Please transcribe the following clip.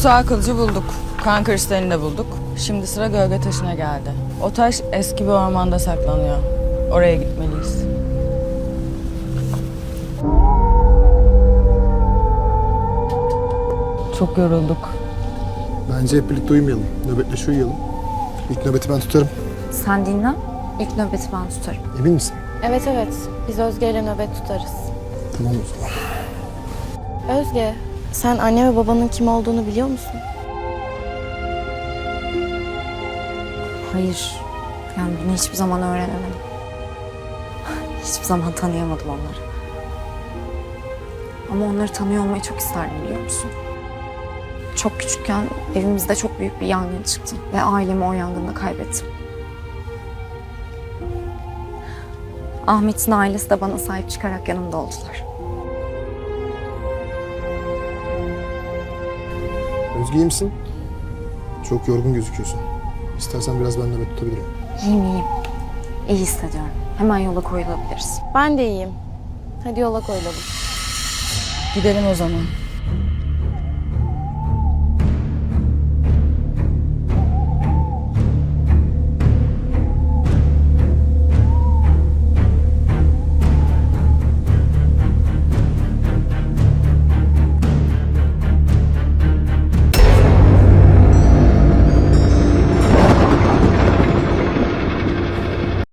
sağ kılıcı bulduk. Kan kristalini de bulduk. Şimdi sıra gölge taşına geldi. O taş eski bir ormanda saklanıyor. Oraya gitmeliyiz. Çok yorulduk. Bence hep birlikte uyumayalım. Nöbetleşe uyuyalım. İlk nöbeti ben tutarım. Sen dinle. İlk nöbeti ben tutarım. Emin misin? Evet evet. Biz Özge ile nöbet tutarız. Tamam o zaman. Özge, sen anne ve babanın kim olduğunu biliyor musun? Hayır. Yani bunu hiçbir zaman öğrenemedim. Hiçbir zaman tanıyamadım onları. Ama onları tanıyor olmayı çok isterdim biliyor musun? Çok küçükken evimizde çok büyük bir yangın çıktı. Ve ailemi o yangında kaybettim. Ahmet'in ailesi de bana sahip çıkarak yanımda oldular. Özge iyi misin? Çok yorgun gözüküyorsun. İstersen biraz ben nöbet tutabilirim. İyiyim iyiyim. İyi hissediyorum. Hemen yola koyulabiliriz. Ben de iyiyim. Hadi yola koyulalım. Gidelim o zaman.